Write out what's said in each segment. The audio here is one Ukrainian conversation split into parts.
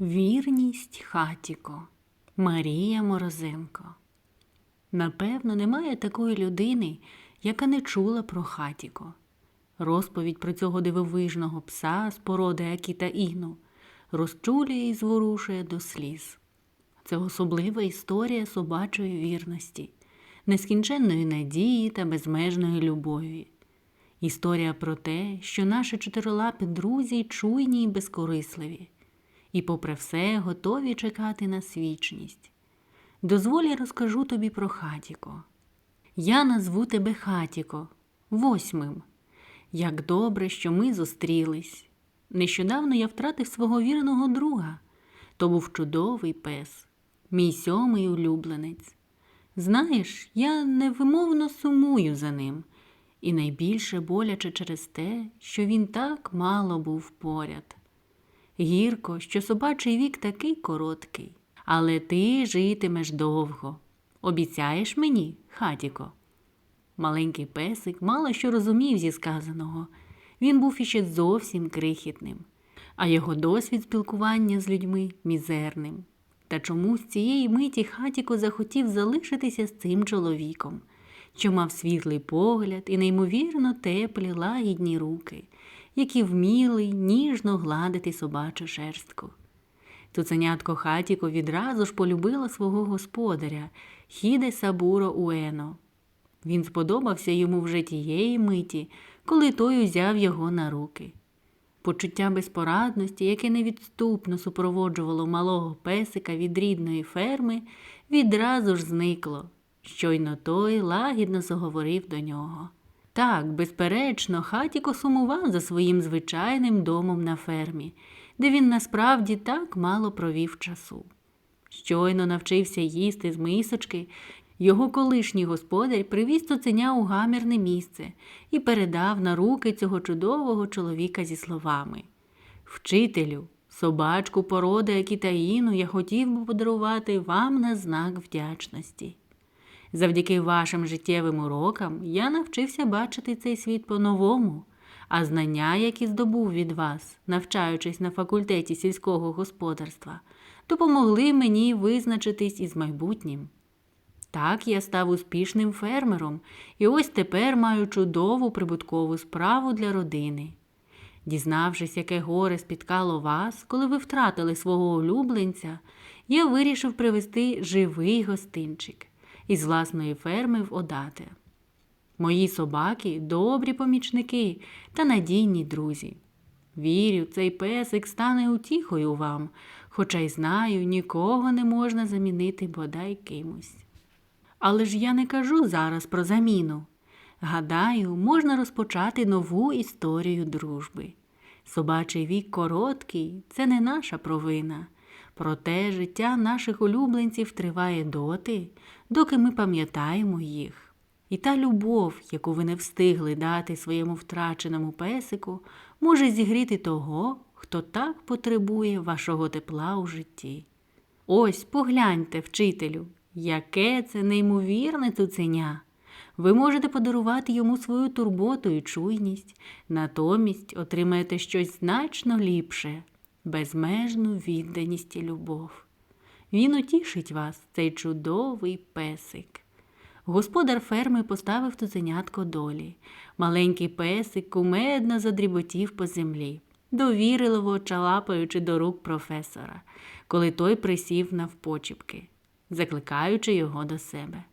Вірність хатіко Марія Морозенко. Напевно, немає такої людини, яка не чула про хатіко. Розповідь про цього дивовижного пса з породи Акіта Іну розчулює і зворушує до сліз. Це особлива історія собачої вірності, нескінченної надії та безмежної любові. Історія про те, що наші чотирилапі друзі чуйні і безкорисливі, і, попри все, готові чекати на свічність. Дозволь я розкажу тобі про хатіко. Я назву тебе Хатіко, восьмим. Як добре, що ми зустрілись. Нещодавно я втратив свого вірного друга. То був чудовий пес, мій сьомий улюбленець. Знаєш, я невимовно сумую за ним, і найбільше боляче через те, що він так мало був поряд. Гірко, що собачий вік такий короткий, але ти житимеш довго. Обіцяєш мені, хатіко? Маленький песик мало що розумів зі сказаного. Він був іще зовсім крихітним, а його досвід спілкування з людьми мізерним. Та чомусь цієї миті хатіко захотів залишитися з цим чоловіком, що мав світлий погляд і неймовірно теплі лагідні руки, які вміли ніжно гладити собачу шерстку. Цуценятко хатіко відразу ж полюбило свого господаря, хіде Сабуро Уено. Він сподобався йому вже тієї миті, коли той узяв його на руки. Почуття безпорадності, яке невідступно супроводжувало малого песика від рідної ферми, відразу ж зникло. Щойно той лагідно заговорив до нього. Так, безперечно, хатіко сумував за своїм звичайним домом на фермі, де він насправді так мало провів часу. Щойно навчився їсти з мисочки, його колишній господар привіз цуценя у гамірне місце і передав на руки цього чудового чоловіка зі словами Вчителю, собачку породи Акітаїну я хотів би подарувати вам на знак вдячності. Завдяки вашим життєвим урокам я навчився бачити цей світ по-новому, а знання, які здобув від вас, навчаючись на факультеті сільського господарства, допомогли мені визначитись із майбутнім. Так я став успішним фермером і ось тепер маю чудову прибуткову справу для родини. Дізнавшись, яке горе спіткало вас, коли ви втратили свого улюбленця, я вирішив привезти живий гостинчик із власної ферми в Одате. Мої собаки добрі помічники та надійні друзі. Вірю, цей песик стане утіхою вам, хоча й знаю, нікого не можна замінити бодай кимось. Але ж я не кажу зараз про заміну. Гадаю, можна розпочати нову історію дружби. Собачий вік короткий це не наша провина. Проте життя наших улюбленців триває доти, доки ми пам'ятаємо їх. І та любов, яку ви не встигли дати своєму втраченому песику, може зігріти того, хто так потребує вашого тепла у житті. Ось погляньте, вчителю, яке це неймовірне цуценя. Ви можете подарувати йому свою турботу і чуйність, натомість отримаєте щось значно ліпше, безмежну відданість і любов. Він утішить вас, цей чудовий песик. Господар ферми поставив цуценятко долі. Маленький песик кумедно задріботів по землі, довірливо чалапаючи до рук професора, коли той присів навпочіпки, закликаючи його до себе.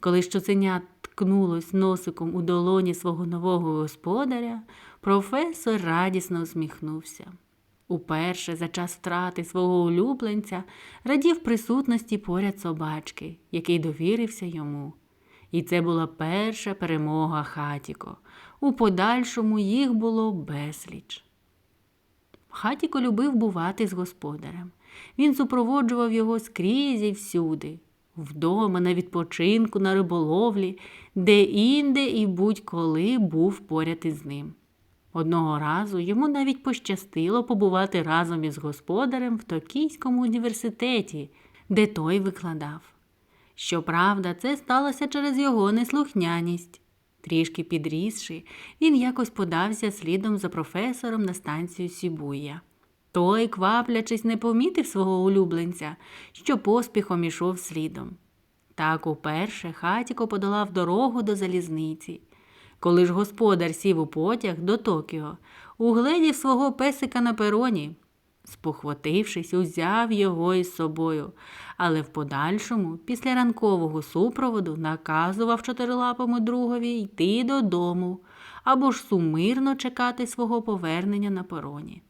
Коли щоценя ткнулось носиком у долоні свого нового господаря, професор радісно усміхнувся. Уперше за час втрати свого улюбленця радів присутності поряд собачки, який довірився йому. І це була перша перемога Хатіко. У подальшому їх було безліч. Хатіко любив бувати з господарем. Він супроводжував його скрізь і всюди, вдома, на відпочинку, на риболовлі, де інде і будь-коли був поряд із ним. Одного разу йому навіть пощастило побувати разом із господарем в Токійському університеті, де той викладав. Щоправда, це сталося через його неслухняність. Трішки підрісши, він якось подався слідом за професором на станцію Сібуя. Той, кваплячись, не помітив свого улюбленця, що поспіхом ішов слідом. Так уперше хатіко подолав дорогу до залізниці. Коли ж господар сів у потяг до Токіо, угледів свого песика на пероні. Спохватившись, узяв його із собою, але в подальшому, після ранкового супроводу, наказував чотирилапому другові йти додому або ж сумирно чекати свого повернення на пероні.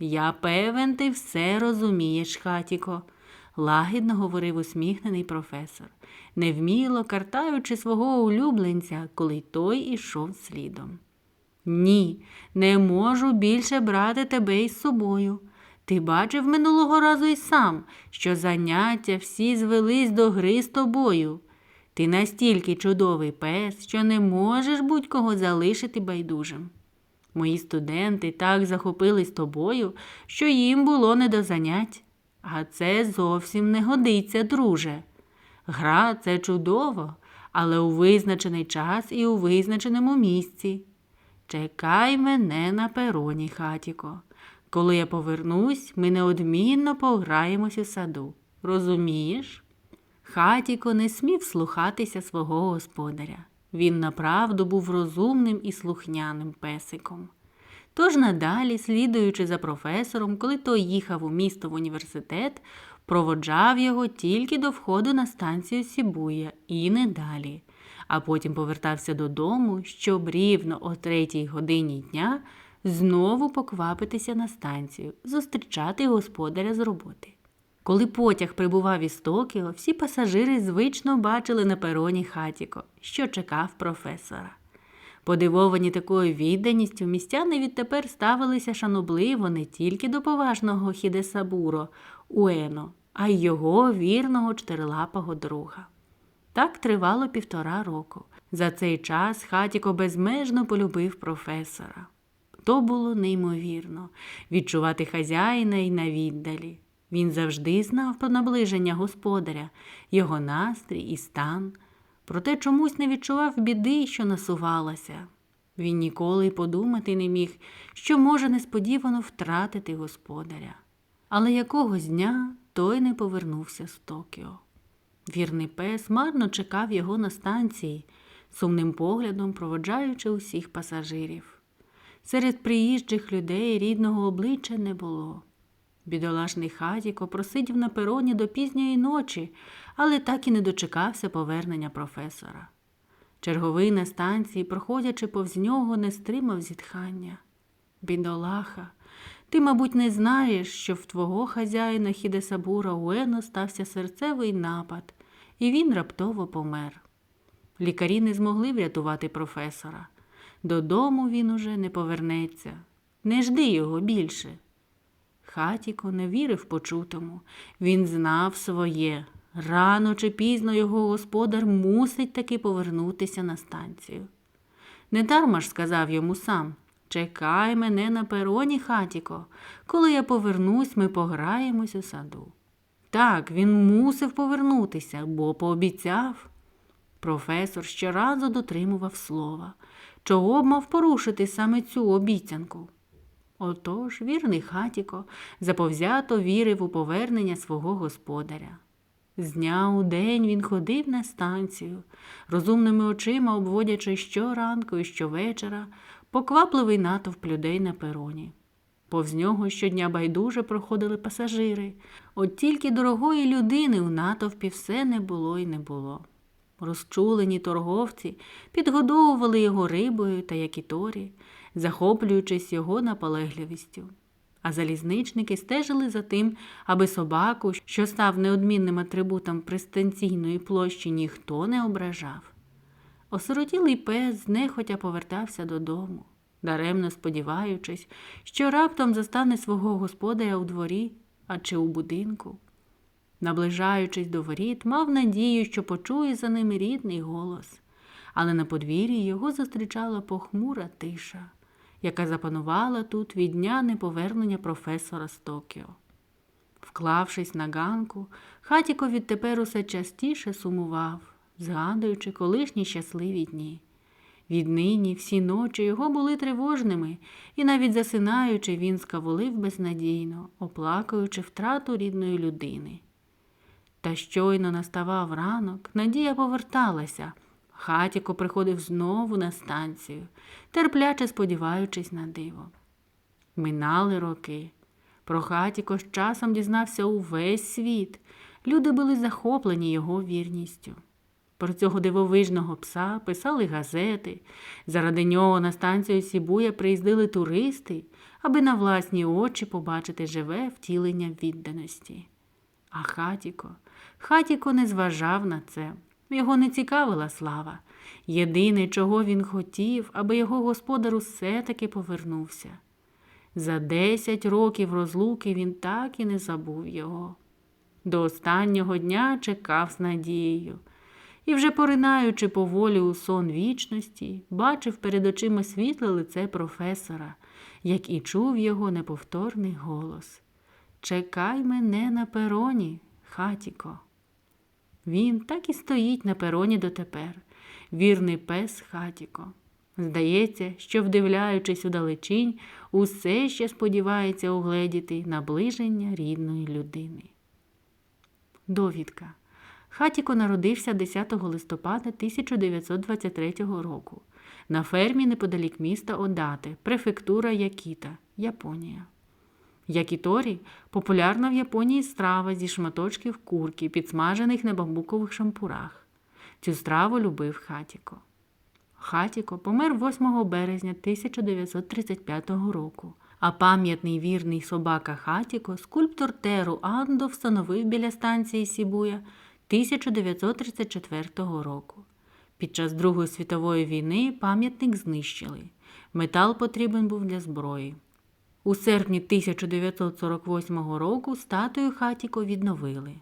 Я певен, ти все розумієш, хатіко, лагідно говорив усміхнений професор, невміло картаючи свого улюбленця, коли той ішов слідом. Ні, не можу більше брати тебе із собою. Ти бачив минулого разу й сам, що заняття всі звелись до гри з тобою. Ти настільки чудовий пес, що не можеш будь-кого залишити байдужим. Мої студенти так захопились тобою, що їм було не до занять. А це зовсім не годиться, друже. Гра це чудово, але у визначений час і у визначеному місці. Чекай мене на пероні, хатіко. Коли я повернусь, ми неодмінно пограємось у саду. Розумієш? Хатіко не смів слухатися свого господаря. Він направду був розумним і слухняним песиком. Тож надалі, слідуючи за професором, коли той їхав у місто в університет, проводжав його тільки до входу на станцію Сібуя і не далі, а потім повертався додому, щоб рівно о третій годині дня знову поквапитися на станцію, зустрічати господаря з роботи. Коли потяг прибував із Токіо, всі пасажири звично бачили на пероні хатіко, що чекав професора. Подивовані такою відданістю, містяни відтепер ставилися шанобливо не тільки до поважного Хідесабуро Уено, а й його вірного чотирилапого друга. Так тривало півтора року. За цей час хатіко безмежно полюбив професора. То було неймовірно відчувати хазяїна й на віддалі. Він завжди знав про наближення господаря, його настрій і стан, проте чомусь не відчував біди, що насувалася. Він ніколи й подумати не міг, що може несподівано втратити господаря. Але якогось дня той не повернувся з Токіо. Вірний пес марно чекав його на станції, сумним поглядом проводжаючи усіх пасажирів. Серед приїжджих людей рідного обличчя не було. Бідолашний хатіко просидів на пероні до пізньої ночі, але так і не дочекався повернення професора. Черговий на станції, проходячи повз нього, не стримав зітхання. Бідолаха, ти, мабуть, не знаєш, що в твого хазяїна Хідесабура Уено стався серцевий напад, і він раптово помер. Лікарі не змогли врятувати професора. Додому він уже не повернеться. Не жди його більше. Хатіко не вірив почутому. Він знав своє. Рано чи пізно його господар мусить таки повернутися на станцію. Недарма ж сказав йому сам Чекай мене на пероні, хатіко, коли я повернусь, ми пограємось у саду. Так, він мусив повернутися, бо пообіцяв. Професор щоразу дотримував слова, чого б мав порушити саме цю обіцянку. Отож вірний хатіко заповзято вірив у повернення свого господаря. З дня у день він ходив на станцію, розумними очима обводячи щоранку і щовечора поквапливий натовп людей на пероні. Повз нього щодня байдуже проходили пасажири, от тільки дорогої людини у натовпі все не було і не було. Розчулені торговці підгодовували його рибою та якіторі, захоплюючись його наполегливістю. А залізничники стежили за тим, аби собаку, що став неодмінним атрибутом пристанційної площі, ніхто не ображав. Осиротілий пес знехотя повертався додому, даремно сподіваючись, що раптом застане свого господаря у дворі, а чи у будинку. Наближаючись до воріт, мав надію, що почує за ними рідний голос, але на подвір'ї його зустрічала похмура тиша, яка запанувала тут від дня неповернення професора з Токіо. Вклавшись на ганку, хатіко відтепер усе частіше сумував, згадуючи колишні щасливі дні. Віднині всі ночі його були тривожними, і навіть засинаючи, він скаволив безнадійно, оплакуючи втрату рідної людини. Та щойно наставав ранок, Надія поверталася. Хатіко приходив знову на станцію, терпляче сподіваючись на диво. Минали роки. Про хатіко з часом дізнався увесь світ. Люди були захоплені його вірністю. Про цього дивовижного пса писали газети. Заради нього на станцію Сібуя приїздили туристи, аби на власні очі побачити живе втілення відданості. А хатіко, хатіко не зважав на це. Його не цікавила слава. Єдине, чого він хотів, аби його господар усе таки повернувся. За десять років розлуки він так і не забув його. До останнього дня чекав з надією і, вже поринаючи поволі у сон вічності, бачив перед очима світле лице професора, як і чув його неповторний голос Чекай мене на пероні, хатіко. Він так і стоїть на пероні дотепер, вірний пес хатіко. Здається, що, вдивляючись удалечінь, усе ще сподівається угледіти наближення рідної людини. Довідка. Хатіко народився 10 листопада 1923 року на фермі неподалік міста Одати, префектура Якіта, Японія. Якіторі популярна в Японії страва зі шматочків курки, підсмажених на бамбукових шампурах. Цю страву любив Хатіко. Хатіко помер 8 березня 1935 року, а пам'ятний вірний собака Хатіко скульптор Теру Андо встановив біля станції Сібуя 1934 року. Під час Другої світової війни пам'ятник знищили. Метал потрібен був для зброї. У серпні 1948 року статую Хатіко відновили.